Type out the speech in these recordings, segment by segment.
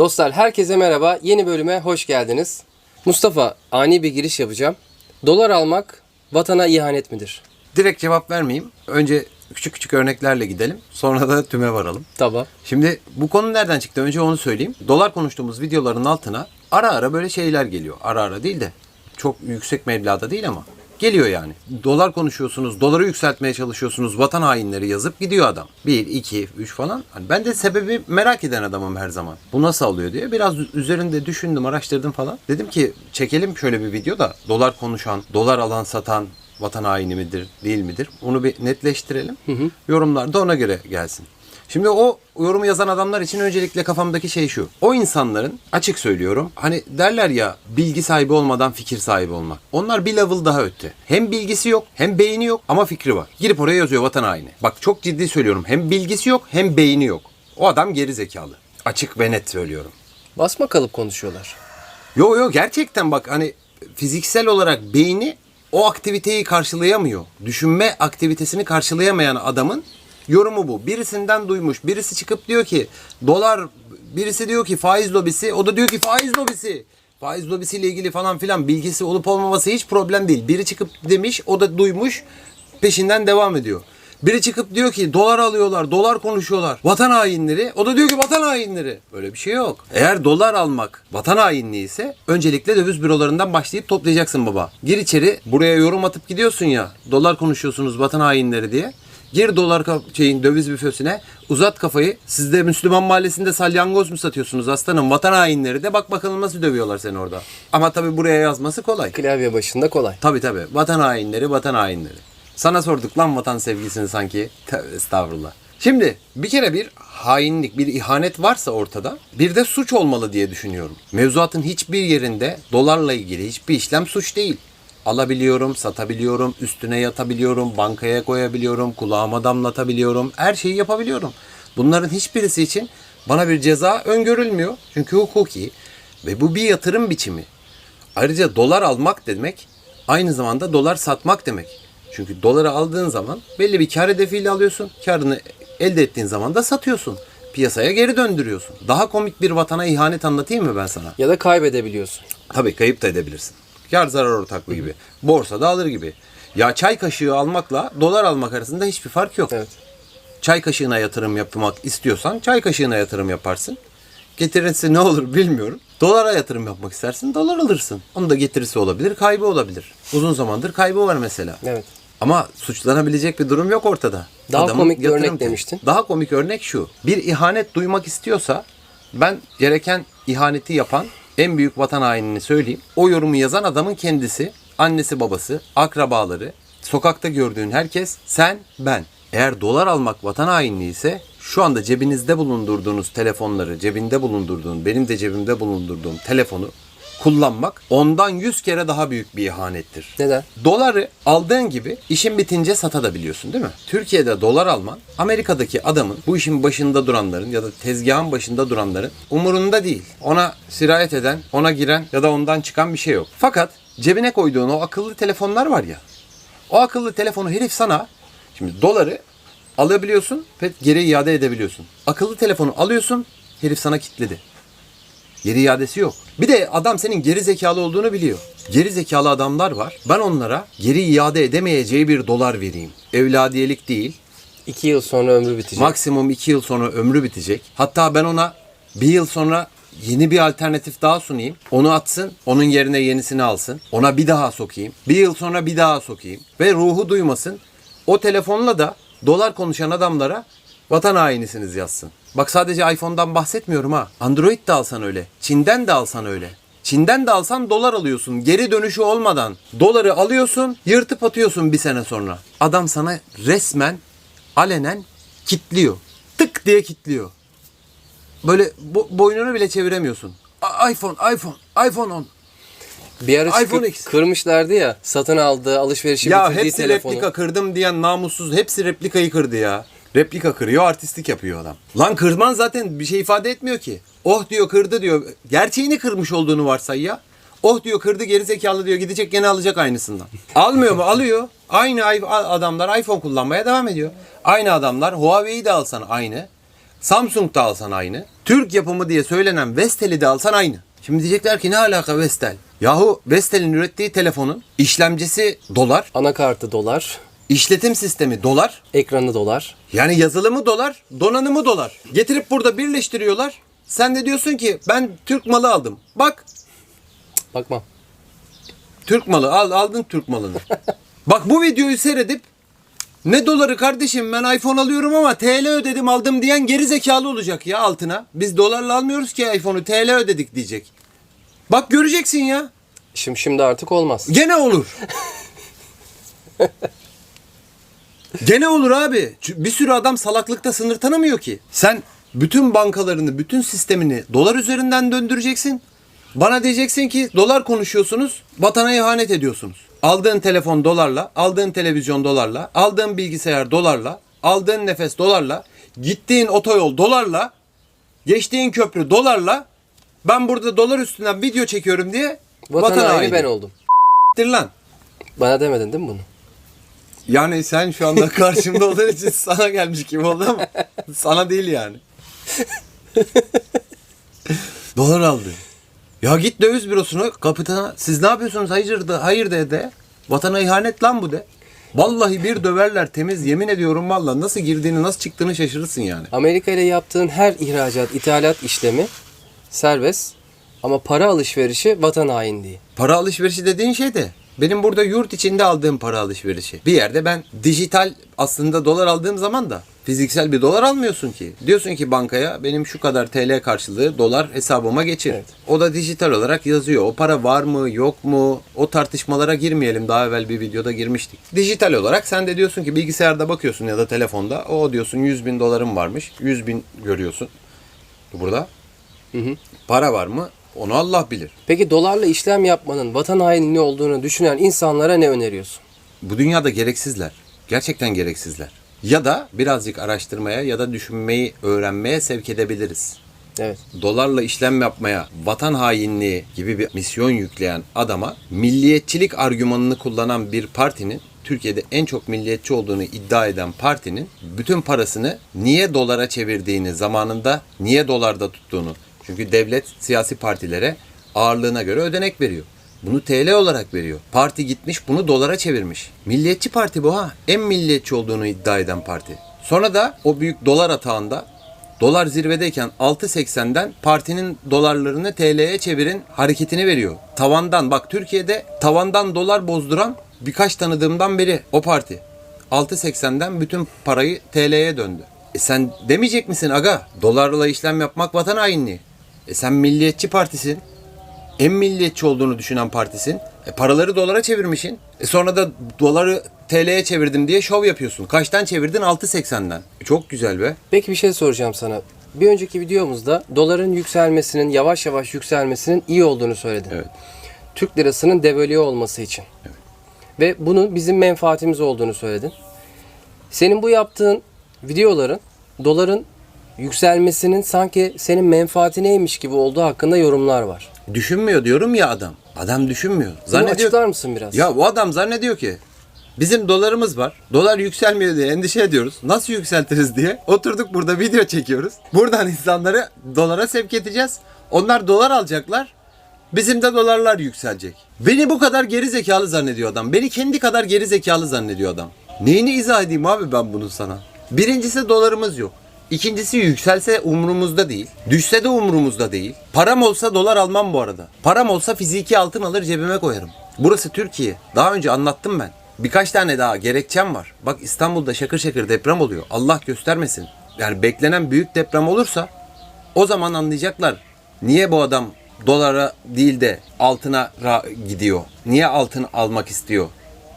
Dostlar herkese merhaba. Yeni bölüme hoş geldiniz. Mustafa ani bir giriş yapacağım. Dolar almak vatana ihanet midir? Direkt cevap vermeyeyim. Önce küçük küçük örneklerle gidelim. Sonra da tüme varalım. Tamam. Şimdi bu konu nereden çıktı? Önce onu söyleyeyim. Dolar konuştuğumuz videoların altına ara ara böyle şeyler geliyor. Ara ara değil de çok yüksek meblağda değil ama geliyor yani. Dolar konuşuyorsunuz, doları yükseltmeye çalışıyorsunuz, vatan hainleri yazıp gidiyor adam. 1, 2, 3 falan. Hani ben de sebebi merak eden adamım her zaman. Bu nasıl oluyor diye. Biraz üzerinde düşündüm, araştırdım falan. Dedim ki çekelim şöyle bir video da dolar konuşan, dolar alan satan vatan haini midir, değil midir? Onu bir netleştirelim. Yorumlar da ona göre gelsin. Şimdi o yorumu yazan adamlar için öncelikle kafamdaki şey şu. O insanların açık söylüyorum hani derler ya bilgi sahibi olmadan fikir sahibi olmak. Onlar bir level daha öte. Hem bilgisi yok hem beyni yok ama fikri var. Girip oraya yazıyor vatan haini. Bak çok ciddi söylüyorum hem bilgisi yok hem beyni yok. O adam geri zekalı. Açık ve net söylüyorum. Basma kalıp konuşuyorlar. Yo yo gerçekten bak hani fiziksel olarak beyni o aktiviteyi karşılayamıyor. Düşünme aktivitesini karşılayamayan adamın yorumu bu. Birisinden duymuş. Birisi çıkıp diyor ki dolar birisi diyor ki faiz lobisi o da diyor ki faiz lobisi. Faiz lobisiyle ilgili falan filan bilgisi olup olmaması hiç problem değil. Biri çıkıp demiş o da duymuş peşinden devam ediyor. Biri çıkıp diyor ki dolar alıyorlar, dolar konuşuyorlar. Vatan hainleri. O da diyor ki vatan hainleri. Böyle bir şey yok. Eğer dolar almak vatan hainliği ise öncelikle döviz bürolarından başlayıp toplayacaksın baba. Gir içeri buraya yorum atıp gidiyorsun ya. Dolar konuşuyorsunuz vatan hainleri diye. Gir dolar şeyin döviz büfesine uzat kafayı. Siz de Müslüman mahallesinde salyangoz mu satıyorsunuz aslanım? Vatan hainleri de bak bakalım nasıl dövüyorlar seni orada. Ama tabii buraya yazması kolay. Klavye başında kolay. Tabii tabii. Vatan hainleri, vatan hainleri. Sana sorduk lan vatan sevgisini sanki. Tövbe estağfurullah. Şimdi bir kere bir hainlik, bir ihanet varsa ortada bir de suç olmalı diye düşünüyorum. Mevzuatın hiçbir yerinde dolarla ilgili hiçbir işlem suç değil. Alabiliyorum, satabiliyorum, üstüne yatabiliyorum, bankaya koyabiliyorum, kulağıma damlatabiliyorum, her şeyi yapabiliyorum. Bunların hiçbirisi için bana bir ceza öngörülmüyor. Çünkü hukuki ve bu bir yatırım biçimi. Ayrıca dolar almak demek aynı zamanda dolar satmak demek. Çünkü doları aldığın zaman belli bir kar hedefiyle alıyorsun. Karını elde ettiğin zaman da satıyorsun. Piyasaya geri döndürüyorsun. Daha komik bir vatana ihanet anlatayım mı ben sana? Ya da kaybedebiliyorsun. Tabii kayıp da edebilirsin. Kar zarar ortaklığı gibi. Borsada alır gibi. Ya çay kaşığı almakla dolar almak arasında hiçbir fark yok. Evet. Çay kaşığına yatırım yapmak istiyorsan çay kaşığına yatırım yaparsın. Getirisi ne olur bilmiyorum. Dolara yatırım yapmak istersin dolar alırsın. Onun da getirisi olabilir kaybı olabilir. Uzun zamandır kaybı var mesela. Evet. Ama suçlanabilecek bir durum yok ortada. Daha komik bir yatırım örnek demiştin. Daha komik örnek şu. Bir ihanet duymak istiyorsa ben gereken ihaneti yapan en büyük vatan hainini söyleyeyim. O yorumu yazan adamın kendisi, annesi babası, akrabaları, sokakta gördüğün herkes, sen, ben. Eğer dolar almak vatan hainliği ise şu anda cebinizde bulundurduğunuz telefonları, cebinde bulundurduğun, benim de cebimde bulundurduğum telefonu kullanmak ondan 100 kere daha büyük bir ihanettir. Neden? Doları aldığın gibi işin bitince satabiliyorsun değil mi? Türkiye'de dolar alman Amerika'daki adamın bu işin başında duranların ya da tezgahın başında duranların umurunda değil. Ona sirayet eden, ona giren ya da ondan çıkan bir şey yok. Fakat cebine koyduğun o akıllı telefonlar var ya. O akıllı telefonu herif sana şimdi doları alabiliyorsun ve geri iade edebiliyorsun. Akıllı telefonu alıyorsun herif sana kitledi. Geri iadesi yok. Bir de adam senin geri zekalı olduğunu biliyor. Geri zekalı adamlar var. Ben onlara geri iade edemeyeceği bir dolar vereyim. Evladiyelik değil. İki yıl sonra ömrü bitecek. Maksimum iki yıl sonra ömrü bitecek. Hatta ben ona bir yıl sonra yeni bir alternatif daha sunayım. Onu atsın, onun yerine yenisini alsın. Ona bir daha sokayım. Bir yıl sonra bir daha sokayım. Ve ruhu duymasın. O telefonla da dolar konuşan adamlara vatan hainisiniz yazsın. Bak sadece iPhone'dan bahsetmiyorum ha. Android de alsan öyle. Çin'den de alsan öyle. Çin'den de alsan dolar alıyorsun. Geri dönüşü olmadan. Doları alıyorsun, yırtıp atıyorsun bir sene sonra. Adam sana resmen alenen kitliyor. Tık diye kitliyor. Böyle bo- boynunu bile çeviremiyorsun. A- iPhone, iPhone, iPhone 10. bir ara iPhone X. kırmışlardı ya satın aldığı alışverişi Ya bitirdiği hepsi telefonu. replika kırdım diyen namussuz hepsi replikayı kırdı ya. Replika kırıyor, artistlik yapıyor adam. Lan kırman zaten bir şey ifade etmiyor ki. Oh diyor kırdı diyor. Gerçeğini kırmış olduğunu varsay ya. Oh diyor kırdı geri zekalı diyor gidecek gene alacak aynısından. Almıyor mu? Alıyor. Aynı adamlar iPhone kullanmaya devam ediyor. Aynı adamlar Huawei'yi de alsan aynı. Samsung da alsan aynı. Türk yapımı diye söylenen Vestel'i de alsan aynı. Şimdi diyecekler ki ne alaka Vestel? Yahu Vestel'in ürettiği telefonun işlemcisi dolar, Anakartı dolar, işletim sistemi dolar, ekranı dolar. yani yazılımı dolar, donanımı dolar. Getirip burada birleştiriyorlar. Sen de diyorsun ki ben Türk malı aldım. Bak Bakmam. Türk malı al aldın Türk malını. Bak bu videoyu seyredip ne doları kardeşim ben iPhone alıyorum ama TL ödedim aldım diyen geri zekalı olacak ya altına. Biz dolarla almıyoruz ki iPhone'u TL ödedik diyecek. Bak göreceksin ya. Şimdi şimdi artık olmaz. Gene olur. Gene olur abi. Bir sürü adam salaklıkta sınır tanımıyor ki. Sen bütün bankalarını, bütün sistemini dolar üzerinden döndüreceksin. Bana diyeceksin ki dolar konuşuyorsunuz, vatana ihanet ediyorsunuz. Aldığın telefon dolarla, aldığın televizyon dolarla, aldığın bilgisayar dolarla, aldığın nefes dolarla, gittiğin otoyol dolarla, geçtiğin köprü dolarla. Ben burada dolar üstünden video çekiyorum diye Vatan, vatan haini. ben oldum. Dir lan. Bana demedin değil mi bunu? Yani sen şu anda karşımda olduğun için sana gelmiş gibi oldu ama sana değil yani. Dolar aldı. Ya git döviz bürosuna kapitana siz ne yapıyorsunuz hayır da hayır de de. Vatana ihanet lan bu de. Vallahi bir döverler temiz yemin ediyorum vallahi nasıl girdiğini nasıl çıktığını şaşırırsın yani. Amerika ile yaptığın her ihracat, ithalat işlemi serbest ama para alışverişi vatan hainliği. Para alışverişi dediğin şey de benim burada yurt içinde aldığım para alışverişi. Bir yerde ben dijital aslında dolar aldığım zaman da fiziksel bir dolar almıyorsun ki. Diyorsun ki bankaya benim şu kadar TL karşılığı dolar hesabıma geçir. Evet. O da dijital olarak yazıyor. O para var mı yok mu o tartışmalara girmeyelim. Daha evvel bir videoda girmiştik. Dijital olarak sen de diyorsun ki bilgisayarda bakıyorsun ya da telefonda. O diyorsun 100 bin dolarım varmış. 100 bin görüyorsun. Burada. Para var mı? Onu Allah bilir. Peki dolarla işlem yapmanın vatan hainliği olduğunu düşünen insanlara ne öneriyorsun? Bu dünyada gereksizler. Gerçekten gereksizler. Ya da birazcık araştırmaya ya da düşünmeyi öğrenmeye sevk edebiliriz. Evet. Dolarla işlem yapmaya, vatan hainliği gibi bir misyon yükleyen adama milliyetçilik argümanını kullanan bir partinin Türkiye'de en çok milliyetçi olduğunu iddia eden partinin bütün parasını niye dolara çevirdiğini zamanında niye dolarda tuttuğunu çünkü devlet siyasi partilere ağırlığına göre ödenek veriyor. Bunu TL olarak veriyor. Parti gitmiş bunu dolara çevirmiş. Milliyetçi parti bu ha. En milliyetçi olduğunu iddia eden parti. Sonra da o büyük dolar atağında Dolar zirvedeyken 6.80'den partinin dolarlarını TL'ye çevirin hareketini veriyor. Tavandan bak Türkiye'de tavandan dolar bozduran birkaç tanıdığımdan biri o parti. 6.80'den bütün parayı TL'ye döndü. E sen demeyecek misin aga dolarla işlem yapmak vatan hainliği. E sen milliyetçi partisin. En milliyetçi olduğunu düşünen partisin. E paraları dolara çevirmişsin. E sonra da doları TL'ye çevirdim diye şov yapıyorsun. Kaçtan çevirdin? 6.80'den. E çok güzel be. Peki bir şey soracağım sana. Bir önceki videomuzda doların yükselmesinin, yavaş yavaş yükselmesinin iyi olduğunu söyledin. Evet. Türk lirasının devalüe olması için. Ve bunun bizim menfaatimiz olduğunu söyledin. Senin bu yaptığın videoların doların yükselmesinin sanki senin menfaatineymiş gibi olduğu hakkında yorumlar var. Düşünmüyor diyorum ya adam. Adam düşünmüyor. Bunu Zannediyor. açıklar mısın biraz? Ya bu adam zannediyor ki bizim dolarımız var. Dolar yükselmiyor diye endişe ediyoruz. Nasıl yükseltiriz diye. Oturduk burada video çekiyoruz. Buradan insanları dolara sevk edeceğiz. Onlar dolar alacaklar. Bizim de dolarlar yükselecek. Beni bu kadar geri zekalı zannediyor adam. Beni kendi kadar geri zekalı zannediyor adam. Neyini izah edeyim abi ben bunu sana? Birincisi dolarımız yok. İkincisi yükselse umurumuzda değil. Düşse de umurumuzda değil. Param olsa dolar almam bu arada. Param olsa fiziki altın alır cebime koyarım. Burası Türkiye. Daha önce anlattım ben. Birkaç tane daha gerekçem var. Bak İstanbul'da şakır şakır deprem oluyor. Allah göstermesin. Yani beklenen büyük deprem olursa o zaman anlayacaklar. Niye bu adam dolara değil de altına gidiyor? Niye altın almak istiyor?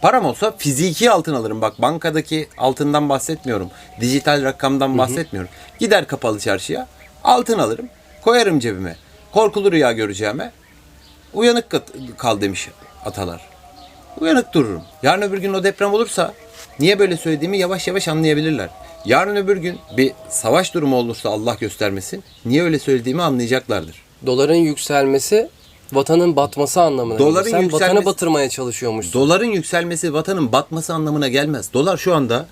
Param olsa fiziki altın alırım. Bak bankadaki altından bahsetmiyorum. Dijital rakamdan bahsetmiyorum. Gider kapalı çarşıya altın alırım. Koyarım cebime. Korkulu rüya göreceğime uyanık kal demiş atalar. Uyanık dururum. Yarın öbür gün o deprem olursa niye böyle söylediğimi yavaş yavaş anlayabilirler. Yarın öbür gün bir savaş durumu olursa Allah göstermesin niye öyle söylediğimi anlayacaklardır. Doların yükselmesi vatanın batması anlamına Doların geliyor. Sen vatanı batırmaya çalışıyormuşsun. Doların yükselmesi vatanın batması anlamına gelmez. Dolar şu anda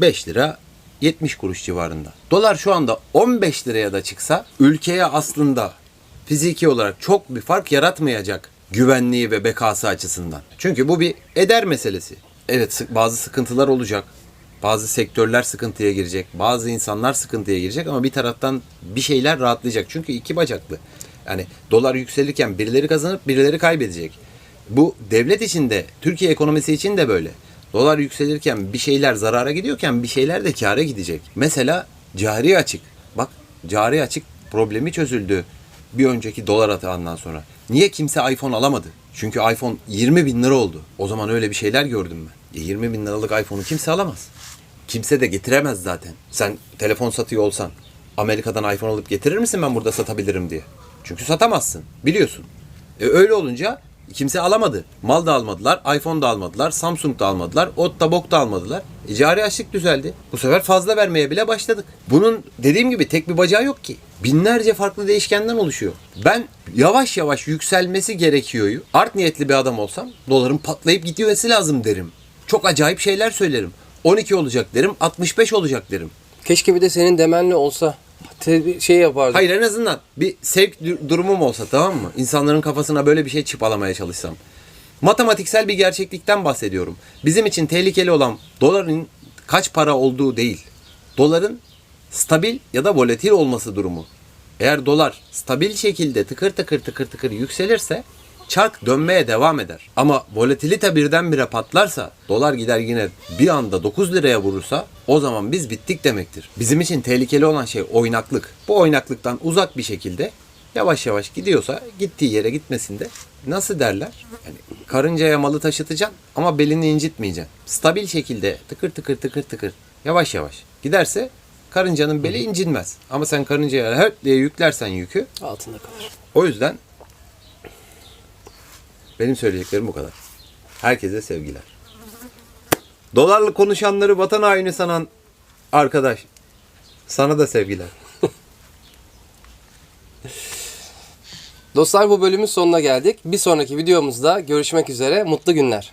5 lira 70 kuruş civarında. Dolar şu anda 15 liraya da çıksa ülkeye aslında fiziki olarak çok bir fark yaratmayacak güvenliği ve bekası açısından. Çünkü bu bir eder meselesi. Evet bazı sıkıntılar olacak. Bazı sektörler sıkıntıya girecek. Bazı insanlar sıkıntıya girecek ama bir taraftan bir şeyler rahatlayacak. Çünkü iki bacaklı. Yani dolar yükselirken birileri kazanıp birileri kaybedecek. Bu devlet için de Türkiye ekonomisi için de böyle. Dolar yükselirken bir şeyler zarara gidiyorken bir şeyler de kâra gidecek. Mesela cari açık. Bak cari açık problemi çözüldü bir önceki dolar atağından sonra. Niye kimse iPhone alamadı? Çünkü iPhone 20 bin lira oldu. O zaman öyle bir şeyler gördüm ben. E 20 bin liralık iPhone'u kimse alamaz. Kimse de getiremez zaten. Sen telefon satıyor olsan Amerika'dan iPhone alıp getirir misin ben burada satabilirim diye? Çünkü satamazsın. Biliyorsun. E öyle olunca kimse alamadı. Mal da almadılar, iPhone da almadılar, Samsung da almadılar, ot da bok da almadılar. E, cari açlık düzeldi. Bu sefer fazla vermeye bile başladık. Bunun dediğim gibi tek bir bacağı yok ki. Binlerce farklı değişkenden oluşuyor. Ben yavaş yavaş yükselmesi gerekiyor. Art niyetli bir adam olsam doların patlayıp gitmesi lazım derim. Çok acayip şeyler söylerim. 12 olacak derim, 65 olacak derim. Keşke bir de senin demenle olsa. Şey yapardım. Hayır en azından bir sevk du- durumum olsa tamam mı? İnsanların kafasına böyle bir şey çıpalamaya çalışsam. Matematiksel bir gerçeklikten bahsediyorum. Bizim için tehlikeli olan doların kaç para olduğu değil. Doların stabil ya da volatil olması durumu. Eğer dolar stabil şekilde tıkır tıkır tıkır tıkır yükselirse çark dönmeye devam eder. Ama volatilite birdenbire patlarsa, dolar gider yine bir anda 9 liraya vurursa o zaman biz bittik demektir. Bizim için tehlikeli olan şey oynaklık. Bu oynaklıktan uzak bir şekilde yavaş yavaş gidiyorsa gittiği yere gitmesinde nasıl derler? Yani karıncaya malı taşıtacaksın ama belini incitmeyeceksin. Stabil şekilde tıkır tıkır tıkır tıkır yavaş yavaş giderse karıncanın beli incinmez. Ama sen karıncaya her diye yüklersen yükü Altında kalır. o yüzden benim söyleyeceklerim bu kadar. Herkese sevgiler. Dolarlı konuşanları vatan haini sanan arkadaş sana da sevgiler. Dostlar bu bölümün sonuna geldik. Bir sonraki videomuzda görüşmek üzere. Mutlu günler.